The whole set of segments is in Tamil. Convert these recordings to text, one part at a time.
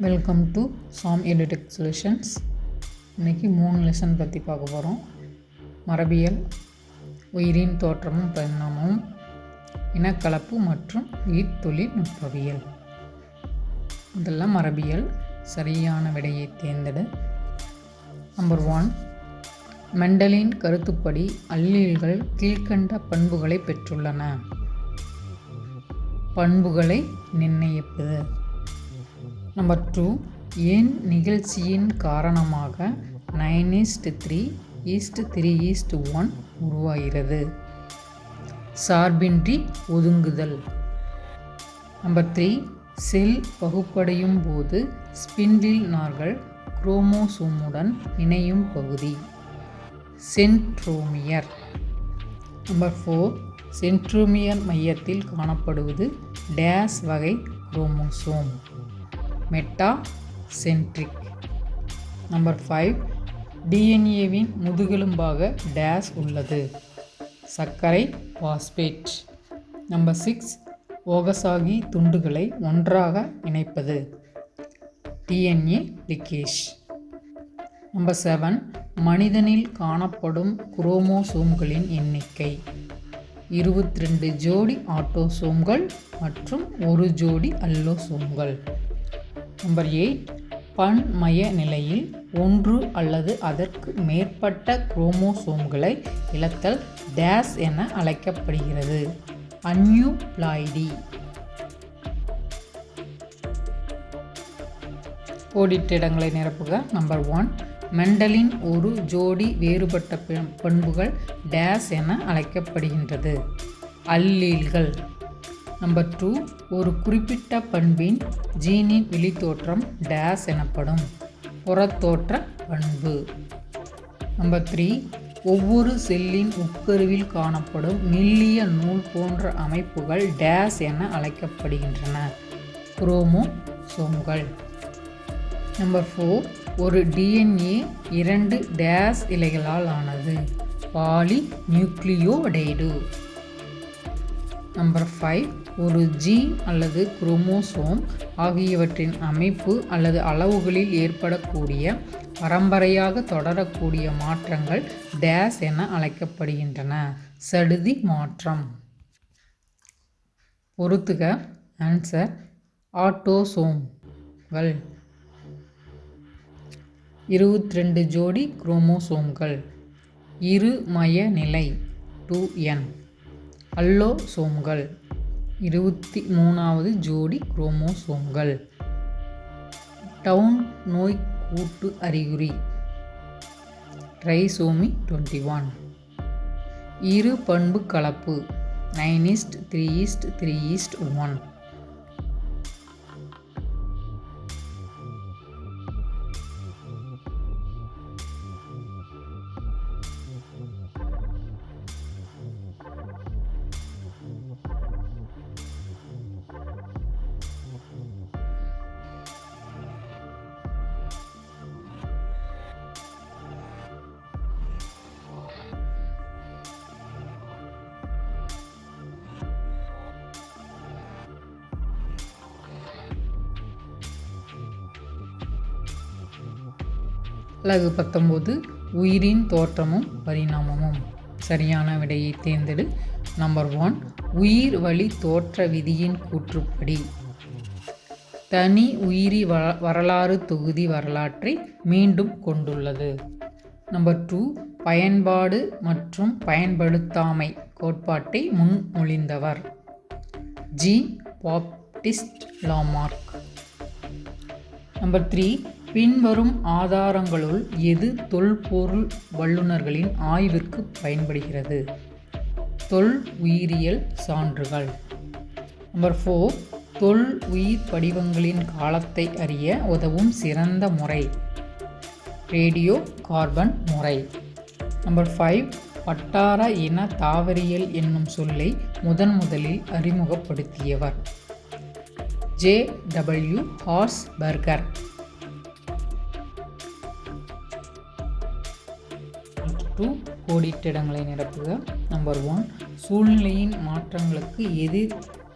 Welcome to Sam EdTech Solutions இன்றைக்கி மூணு லெசன் பற்றி பார்க்க போகிறோம் மரபியல் உயிரின் தோற்றமும் பரிணாமமும் இனக்கலப்பு மற்றும் உயிர் தொழில்நுட்பவியல் இதெல்லாம் மரபியல் சரியான விடையை தேர்ந்தெடு. நம்பர் ஒன் மெண்டலின் கருத்துப்படி அல்லீல்கள் கீழ்க்கண்ட பண்புகளை பெற்றுள்ளன. பண்புகளை நிர்ணயிப்பது. நம்பர் டூ ஏன் நிகழ்ச்சியின் காரணமாக nine is to three is to three is to one உருவாகிறது? சார்பின்றி ஒதுங்குதல். நம்பர் த்ரீ செல் பகுப்படையும் போது ஸ்பிண்டில் நார்கள் குரோமோசோமுடன் இணையும் பகுதி. சென்ட்ரோமியர். நம்பர் ஃபோர் சென்ட்ரோமியர் மையத்தில் காணப்படுவது டேஸ் வகை chromosome. Metacentric. Number five டிஎன்ஏவின் முதுகெலும்பாக டேஸ் உள்ளது. சர்க்கரை பாஸ்பேட். நம்பர் சிக்ஸ் ஓகசாகி துண்டுகளை ஒன்றாக இணைப்பது. DNA ligase. நம்பர் செவன் மனிதனில் காணப்படும் குரோமோசோம்களின் எண்ணிக்கை. இருபத்தி ரெண்டு ஜோடி ஆட்டோசோம்கள் மற்றும் ஒரு ஜோடி அல்லோசோம்கள். நம்பர் எயிட் பன்மய நிலையில் ஒன்று அல்லது அதற்கு மேற்பட்ட குரோமோசோம்களை இழத்தல் டேஸ் என அழைக்கப்படுகிறது. அன்யூப்ளாய்டி. கோடிட்ட இடங்களை நிரப்புக. நம்பர் ஒன் மெண்டலின் ஒரு ஜோடி வேறுபட்ட பண்புகள் டேஸ் என அழைக்கப்படுகின்றது. அல்லீல்கள். நம்பர் டூ ஒரு குறிப்பிட்ட பண்பின் ஜீனின் வெளித்தோற்றம் டேஸ் எனப்படும் புறத்தோற்ற பண்பு. நம்பர் த்ரீ ஒவ்வொரு செல்லின் உட்கருவில் காணப்படும் மெல்லிய நூல் போன்ற அமைப்புகள் டேஸ் என அழைக்கப்படுகின்றன. குரோமோசோம்கள். நம்பர் ஃபோர் ஒரு டிஎன்ஏ இரண்டு டேஸ் இலைகளால் ஆனது பாலி நியூக்ளியோடைடு நம்பர் ஃபைவ் ஒரு ஜீன் அல்லது குரோமோசோம் ஆகியவற்றின் அமைப்பு அல்லது அளவுகளில் ஏற்படக்கூடிய பரம்பரையாக தொடரக்கூடிய மாற்றங்கள் டேஸ் என அழைக்கப்படுகின்றன. சடுதி மாற்றம். பொறுத்துக. ஆன்சர். ஆட்டோசோம்கள். இருபத்தி ரெண்டு ஜோடி குரோமோசோம்கள். இருமய நிலை டூ என் அல்லோசோம்கள். இருபத்தி மூணாவது ஜோடி குரோமோசோம்கள். டவுன் நோய் கூட்டு அறிகுறி. Trisomy twenty one. இரு பண்பு கலப்பு. Nine is to three is to three is to one. அலகு பத்தொம்போது உயிரின் தோற்றமும் பரிணாமமும். சரியான விடையை தேர்ந்தெடு. நம்பர் ஒன் உயிர் வழி தோற்ற விதியின் கூற்றுப்படி. தனி உயிரி வ வரலாறு தொகுதி வரலாற்றை மீண்டும் கொண்டுள்ளது. நம்பர் டூ பயன்பாடு மற்றும் பயன்படுத்தாமை கோட்பாட்டை முன்மொழிந்தவர் J Baptiste Lamarck. Number three பின்வரும் ஆதாரங்களுள் எது தொல்பொருள் வல்லுநர்களின் ஆய்விற்கு பயன்படுகிறது? தொல் உயிரியல் சான்றுகள். நம்பர் ஃபோர் தொல் உயிர் படிவங்களின் காலத்தை அறிய உதவும் சிறந்த முறை. ரேடியோ கார்பன் முறை. நம்பர் ஃபைவ் வட்டார இன தாவரியல் என்னும் சொல்லை முதன் முதலில் அறிமுகப்படுத்தியவர். ஜே டபிள்யூ ஹார்ஸ் டூ கோடிட்டிடங்களை நிரப்புக. நம்பர் ஒன் சூழ்நிலையின் மாற்றங்களுக்கு எதிர்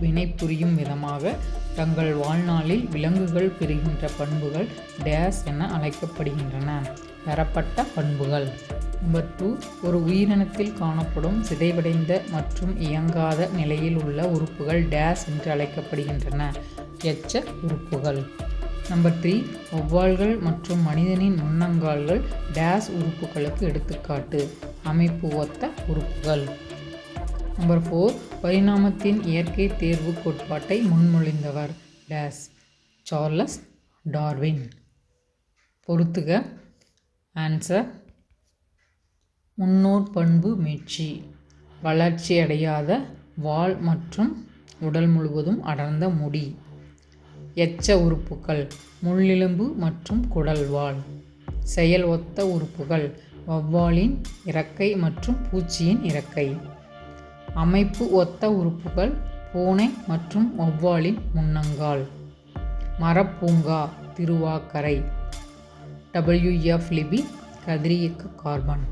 வினைபுரியும் விதமாக தங்கள் வாழ்நாளில் விலங்குகள் பெறுகின்ற பண்புகள் டேஸ் என அழைக்கப்படுகின்றன. பெறப்பட்ட பண்புகள். நம்பர் டூ ஒரு உயிரினத்தில் காணப்படும் சிதைவடைந்த மற்றும் இயங்காத நிலையில் உள்ள உறுப்புகள் டேஸ் என்று அழைக்கப்படுகின்றன. எச்ச உறுப்புகள். நம்பர் த்ரீ ஒவ்வாள்கள் மற்றும் மனிதனின் முன்னங்கால்கள் டேஸ் உறுப்புகளுக்கு எடுத்துக்காட்டு. அமைப்பு ஒத்த உறுப்புகள். நம்பர் ஃபோர் பரிணாமத்தின் இயற்கை தேர்வு கோட்பாட்டை முன்மொழிந்தவர். டேஸ் சார்லஸ் டார்வின் பொறுத்துக. ஆன்சர் முன்னோர் பண்பு மீட்சி. வளர்ச்சியடையாத வால் மற்றும் உடல் முழுவதும் அடர்ந்த முடி. எச்ச உறுப்புகள் முள்ளெலும்பு மற்றும் குடல்வால் செயல் ஒத்த உறுப்புகள் வௌவாலின் இறக்கை மற்றும் பூச்சியின் இறக்கை. அமைப்பு ஒத்த உறுப்புகள் பூனை மற்றும் வௌவாலின் முன்னங்கால். மரப்பூங்கா திருவாக்கரை. டபிள்யூஎஃப் லிபி கதிரியக்க கார்பன்.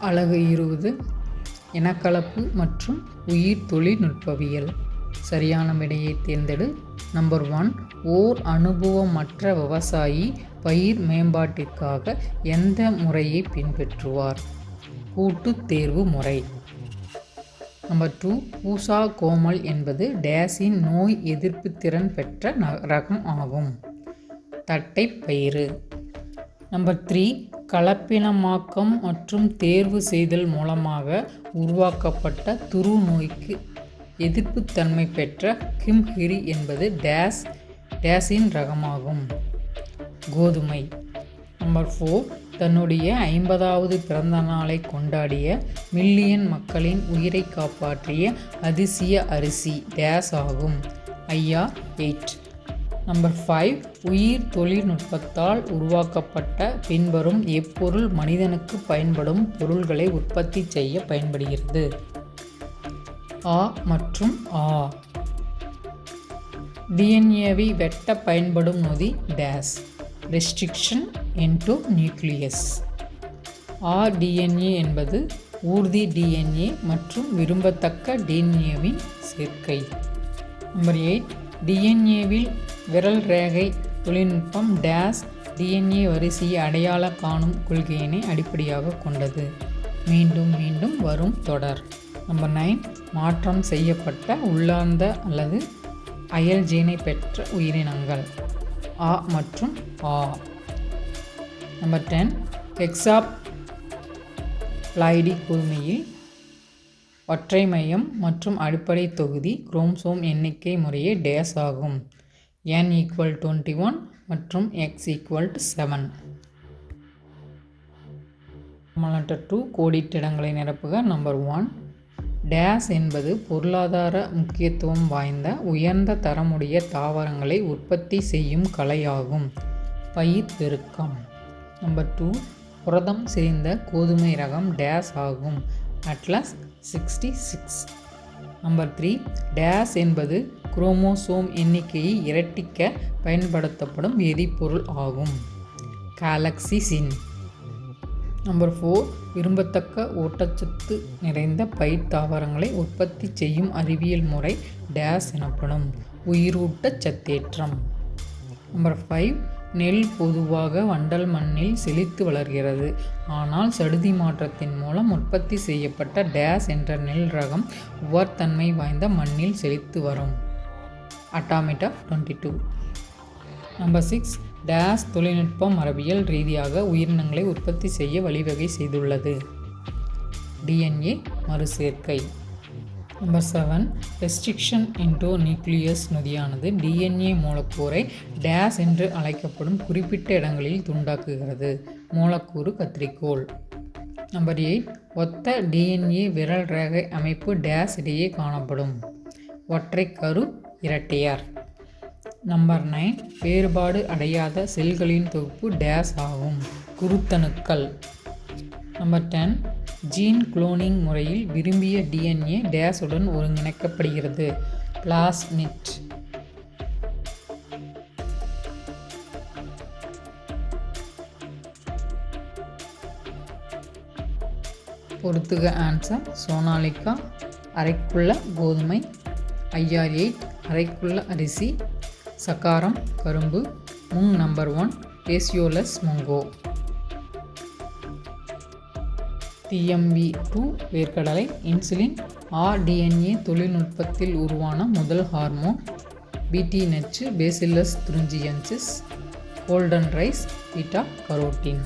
அழகு இருபது இனக்கலப்பு மற்றும் உயிர் தொழில்நுட்பவியல். சரியான விடையை தேர்ந்தெடு. நம்பர் ஒன் ஓர் அனுபவமற்ற விவசாயி பயிர் மேம்பாட்டிற்காக எந்த முறையை பின்பற்றுவார்? கூட்டுத் தேர்வு முறை. நம்பர் டூ பூசா கோமல் என்பது டேஸின் நோய் எதிர்ப்பு திறன் பெற்ற ரகம் ஆகும். தட்டைப்பயிறு நம்பர் த்ரீ கலப்பினமாக்கம் மற்றும் தேர்வு செய்தல் மூலமாக உருவாக்கப்பட்ட துரு நோய்க்கு எதிர்ப்புத்தன்மை பெற்ற கிம்ஹிரி என்பது டேஸ் டேஸின் ரகமாகும். கோதுமை. Number four. தன்னுடைய ஐம்பதாவது பிறந்த நாளை கொண்டாடிய மில்லியன் மக்களின் உயிரை காப்பாற்றிய அதிசய அரிசி டேஸ் ஆகும். ஐயா எயிட். நம்பர் ஃபைவ் உயிர் தொழில்நுட்பத்தால் உருவாக்கப்பட்ட பின்வரும் எப்பொருள் மனிதனுக்கு பயன்படும் பொருள்களை உற்பத்தி செய்ய பயன்படுகிறது. ஆ மற்றும் ஆ. டிஎன்ஏவை வெட்ட பயன்படும் நொதி dash restriction endonuclease. RDNA என்பது ஊர்தி டிஎன்ஏ மற்றும் விரும்பத்தக்க டிஎன்ஏவின் சேர்க்கை. நம்பர் எயிட் டிஎன்ஏவில் விரல் ரேகை தொழில்நுட்பம் டேஸ் டிஎன்ஏ வரிசையை அடையாள காணும் கொள்கையினை அடிப்படையாக கொண்டது. மீண்டும் மீண்டும் வரும் தொடர். நம்பர் நைன் மாற்றம் செய்யப்பட்ட உள்ளார்ந்த அல்லது அயல் ஜீனை பெற்ற உயிரினங்கள். ஆ மற்றும் ஆ. நம்பர் டென் எக்ஸாப் லாய்டி குழுமையில் ஒற்றை மையம் மற்றும் அடிப்படை தொகுதி குரோம்சோம் எண்ணிக்கை முறையே டேஸ் ஆகும். என் ஈக்குவல் டுவெண்ட்டி ஒன் மற்றும் எக்ஸ் ஈக்குவல் டு செவன் மலட்டர் டூ கோடிட்டிடங்களை நிரப்புக. நம்பர் ஒன் டேஸ் என்பது பொருளாதார முக்கியத்துவம் வாய்ந்த உயர்ந்த தரமுடைய தாவரங்களை உற்பத்தி செய்யும் கலையாகும். பயிர் பெருக்கம். நம்பர் டூ புரதம் செறிந்த கோதுமை ரகம் டேஸ் ஆகும். Atlas sixty six. Number three dash என்பது குரோமோசோம் எண்ணிக்கையை இரட்டிக்க பயன்படுத்தப்படும் எரிபொருள் ஆகும். காலக்சிசின். நம்பர் ஃபோர் விரும்பத்தக்க ஊட்டச்சத்து நிறைந்த பயிர் தாவரங்களை உற்பத்தி செய்யும் அறிவியல் முறை டேஸ் எனப்படும். உயிரூட்ட சத்தேற்றம் நம்பர் ஃபைவ் நெல் பொதுவாக வண்டல் மண்ணில் செழித்து வளர்கிறது. ஆனால் சடுதி மாற்றத்தின் மூலம் உற்பத்தி செய்யப்பட்ட டேஸ் என்ற நெல் ரகம் உவர்த்தன்மை வாய்ந்த மண்ணில் செழித்து வரும். அட்டாமிட்டா twenty two. Number six. Dash தொழில்நுட்பம் மரபியல் ரீதியாக உயிரினங்களை உற்பத்தி செய்ய வழிவகை செய்துள்ளது. டிஎன்ஏ மறுசேர்க்கை. Number seven restriction endonuclease நொதியானது டிஎன்ஏ மூலக்கூறை டேஸ் என்று அழைக்கப்படும் குறிப்பிட்ட இடங்களில் துண்டாக்குகிறது. மூலக்கூறு கத்திரிக்கோள். நம்பர் எயிட் ஒத்த டிஎன்ஏ விரல் ரேகை அமைப்பு டேஸ் இடையே காணப்படும். ஒற்றை கரு இரட்டையார். நம்பர் நைன் வேறுபாடு அடையாத செல்களின் தொகுப்பு டேஸ் ஆகும். குருத்தணுக்கள். நம்பர் டென் ஜீன் குளோனிங் முறையில் விரும்பிய டிஎன்ஏ டேஸுடன் ஒருங்கிணைக்கப்படுகிறது. பிளாஸ்மிட். பொறுத்துக ஆன்சர். சோனாலிகா அரைக்குள்ள கோதுமை ஐஆர் எயிட் அரைக்குள்ள அரிசி சக்காரம் கரும்பு mung number one Phaseolus mungo. TMV two வேர்க்கடலை இன்சுலின் ஆர்டிஎன்ஏ தொழில்நுட்பத்தில் உருவான முதல் ஹார்மோன் பிடி நச்சு Bacillus thuringiensis golden rice beta carotene